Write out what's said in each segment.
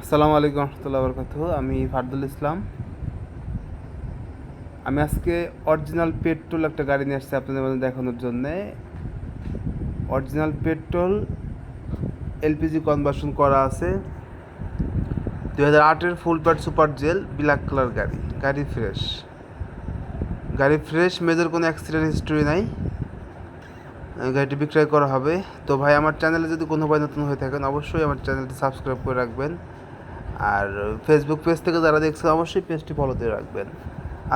আসসালামু আলাইকুম রহমতুল্লাহ বরকাত আমি ফারদুল ইসলাম। আমি আজকে অরিজিনাল পেট্রোল একটা গাড়ি নিয়ে আসছি আপনাদের মধ্যে দেখানোর জন্যে। অরিজিনাল পেট্রোল এলপিজি কনভার্সন করা আছে। দু হাজার আটের full pad super gel black colour গাড়ি। গাড়ি ফ্রেশ গাড়ি ফ্রেশ মেজর কোনো অ্যাক্সিডেন্ট হিস্ট্রি নাই। গাড়িটি বিক্রয় করা হবে। তো ভাই, আমার চ্যানেলে যদি কোনো ভাই নতুন হয়ে থাকেন, অবশ্যই আমার চ্যানেলটি সাবস্ক্রাইব করে রাখবেন। আর ফেসবুক পেজ থেকে যারা দেখছে অবশ্যই পেজটি ফলো দিয়ে রাখবেন।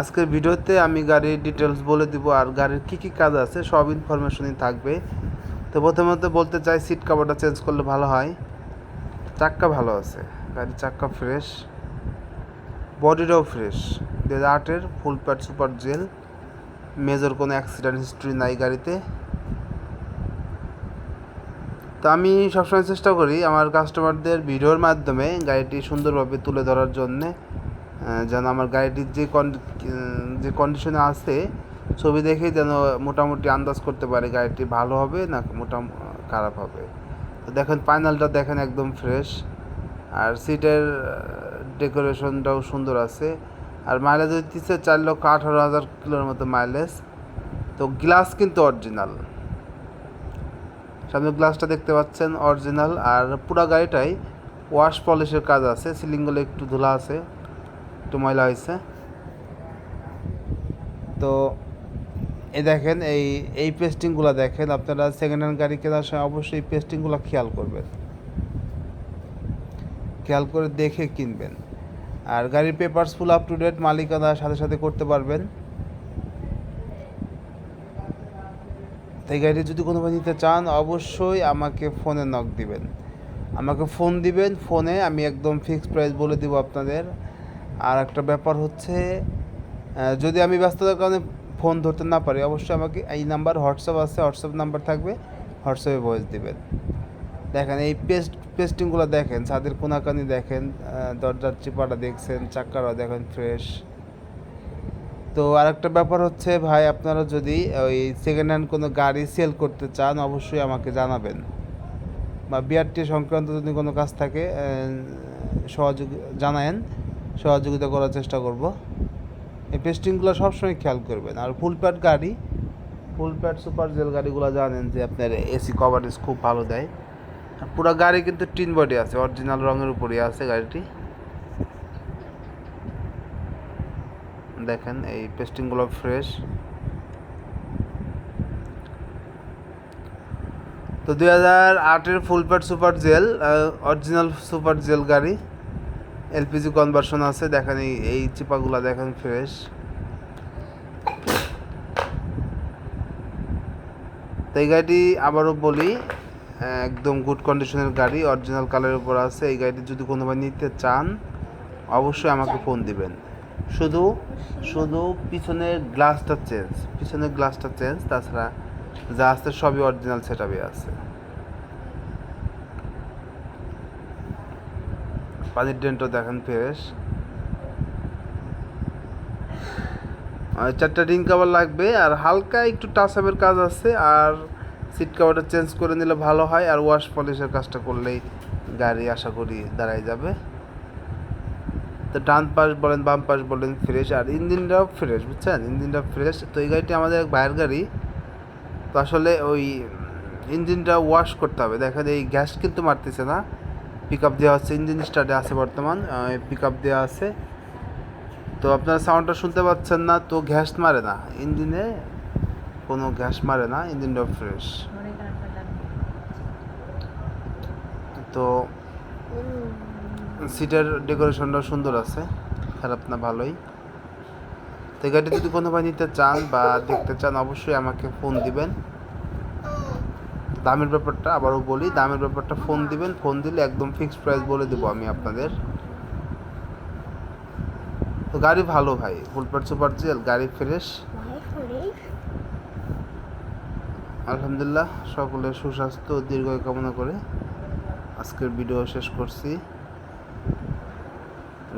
আজকের ভিডিওতে আমি গাড়ির ডিটেলস বলে দিব আর গাড়ির কী কী কাজ আছে, সব ইনফরমেশনই থাকবে। তো প্রথমত বলতে চাই সিট কাভারটা চেঞ্জ করলে ভালো হয়। চাক্কা ভালো আছে, গাড়ির চাক্কা ফ্রেশ বডিটাও ফ্রেশ দু হাজার আটের full pad super gel major কোনো অ্যাক্সিডেন্ট হিস্ট্রি নাই গাড়িতে। তো আমি সবসময় চেষ্টা করি আমার কাস্টমারদের ভিডিওর মাধ্যমে গাড়িটি সুন্দরভাবে তুলে ধরার জন্যে যেন আমার গাড়িটির যে যে কন্ডিশনে আছে, ছবি দেখে যেন মোটামুটি আন্দাজ করতে পারে গাড়িটি ভালো হবে না মোটা খারাপ হবে। তো দেখেন ফাইনালটা দেখেন একদম ফ্রেশ আর সিটের ডেকোরেশনটাও সুন্দর আছে। আর মাইলেজ দিচ্ছে চার লক্ষ আঠারো হাজার কিলোর মতো মাইলেজ তো গ্লাস কিন্তু অরিজিনাল সামনে গ্লাসটা দেখতে পাচ্ছেন অরিজিনাল আর পুরো গাড়িটাই ওয়াশ পলিশের কাজ আছে সিলিংগুলো একটু ধুলা আছে, একটু ময়লা হয়েছে। তো এই দেখেন, এই এই পেস্টিংগুলো দেখেন, আপনারা সেকেন্ড হ্যান্ড গাড়ি কেনার সময় অবশ্যই এই পেস্টিংগুলো খেয়াল করবেন। খেয়াল করে দেখে কিনবেন। আর গাড়ির papers full up to date মালিকানার সাথে সাথে করতে পারবেন। তাই গাড়ি যদি কোনো ভাই নিতে চান, অবশ্যই আমাকে ফোনে নক দিবেন। আমাকে ফোন দিবেন ফোনে আমি একদম ফিক্সড প্রাইস বলে দিব আপনাদের। আর একটা ব্যাপার হচ্ছে যদি আমি ব্যস্ততার কারণে ফোন ধরতে না পারি, অবশ্যই আমাকে এই নাম্বার হোয়াটসঅ্যাপ আছে হোয়াটসঅ্যাপ নাম্বার থাকবে হোয়াটসঅ্যাপে ভয়েস দিবেন। দেখেন, এই পেস্ট পেস্টিংগুলো দেখেন, ছাদের কোনাকানি দেখেন দরজার চিপাটা দেখছেন চাক্কারা দেখেন ফ্রেশ তো আরেকটা ব্যাপার হচ্ছে, ভাই, আপনারা যদি ওই সেকেন্ড হ্যান্ড কোনো গাড়ি সেল করতে চান, অবশ্যই আমাকে জানাবেন। বা বিআরটি সংক্রান্ত যদি কোনো কাজ থাকে সহযোগ, জানায়েন। সহযোগিতা করার চেষ্টা করব। এই পেস্টিংগুলো সবসময় খেয়াল করবেন। আর ফুল প্যাড গাড়ি ফুল প্যাড সুপার জেল গাড়িগুলো জানেন যে আপনার এসি কভারেজ খুব ভালো দেয়। পুরো গাড়ি কিন্তু টিন বডি আছে অরিজিনাল রঙের উপরই আছে গাড়িটি। দেখেন, এই পেস্টিংগুলো ফ্রেশ তো দুই হাজার আটের full pad super GL original super GL গাড়ি। এলপিজি কনভার্সন আছে, দেখেন এই চিপাগুলো দেখেন ফ্রেশ তো এই গাড়িটি আবারও বলি, একদম গুড কন্ডিশনের গাড়ি অরিজিনাল কালারের উপর আছে। এই গাড়িটি যদি কোনো ভাই নিতে চান, অবশ্যই আমাকে ফোন দিবেন। শুধু শুধু পিছনের গ্লাসটা চেঞ্জ পিছনের গ্লাসটা চেঞ্জ তাছাড়া যা আছে সবই অরিজিনাল সেটআপে আছে। পানির ডেন্টও দেখেন ফ্রেশ চারটা রিং কাভার লাগবে, আর হালকা একটু টাচ আপের কাজ আছে, আর সিট কাভারটা চেঞ্জ করে নিলে ভালো হয়, আর ওয়াশ পলিশের কাজটা করলেই গাড়ি আশা করি দাঁড়ায় যাবে। তো ডান পাশ বলেন বাম পাশ বলেন ফ্রেশ আর ইঞ্জিনটাও ফ্রেশ বুঝছেন? ইঞ্জিনটা ফ্রেশ। তো এই গাড়িটি আমাদের এক ভাইয়ের গাড়ি। তো আসলে ওই ইঞ্জিনটা ওয়াশ করতে হবে। দেখেন এই গ্যাস কিন্তু মারতেছে না। পিক আপ দেওয়া হচ্ছে ইঞ্জিন স্টার্টে আছে বর্তমান পিক আপ দেওয়া আছে। তো আপনারা সাউন্ডটা শুনতে পাচ্ছেন না তো গ্যাস মারে না। ইঞ্জিনে কোনো গ্যাস মারে না ইঞ্জিনটাও ফ্রেশ। তো সিটের ডেকোরেশনটাও সুন্দর আছে, খারাপ না ভালোই। তো গাড়িটি যদি কোনো ভাই নিতে চান বা দেখতে চান, অবশ্যই আমাকে ফোন দিবেন। দামের ব্যাপারটা আবারও বলি, দামের ব্যাপারটা ফোন দিবেন, ফোন দিলে একদম ফিক্সড প্রাইস বলে দেবো আমি আপনাদের। তো গাড়ি ভালো ভাই, ফুলপাট সুপার জেল, গাড়ি ফ্রেশ। আলহামদুলিল্লাহ, সকলের সুস্বাস্থ্য দীর্ঘ কামনা করে আজকের ভিডিও শেষ করছি।